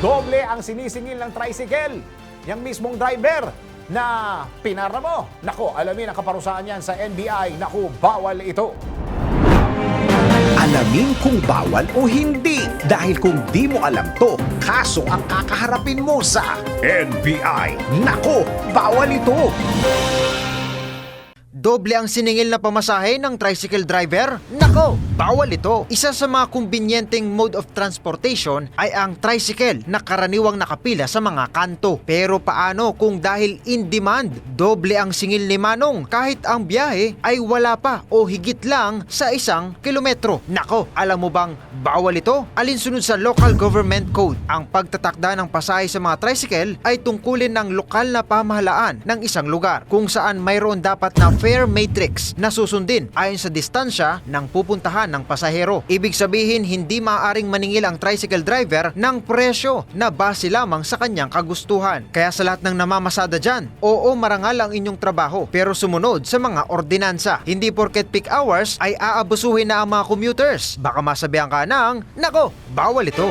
Doble ang sinisingil ng tricycle. Yung mismong driver na pinara mo. Nako, alamin ang kaparusahan yan sa NBI. Naku, bawal ito. Alamin kung bawal o hindi. Dahil kung di mo alam to, kaso ang kakaharapin mo sa NBI. Nako, bawal ito. Doble ang siningil na pamasahe ng tricycle driver? Nako, bawal ito. Isa sa mga kumbinyenteng mode of transportation ay ang tricycle na karaniwang nakapila sa mga kanto. Pero paano kung dahil in demand, doble ang singil ni Manong kahit ang biyahe ay wala pa o higit lang sa isang kilometro? Nako, alam mo bang bawal ito? Alinsunod sa Local Government Code, ang pagtatakda ng pasahe sa mga tricycle ay tungkulin ng lokal na pamahalaan ng isang lugar kung saan mayroon dapat na fare matrix na susundin ayon sa distansya ng pupuntahan ng pasahero. Ibig sabihin, hindi maaaring maningil ang tricycle driver ng presyo na base lamang sa kanyang kagustuhan. Kaya sa lahat ng namamasada dyan, oo marangal ang inyong trabaho pero sumunod sa mga ordinansa. Hindi porket peak hours ay aabusuhin na ang mga commuters. Baka masabihan ka ng, nako, bawal ito.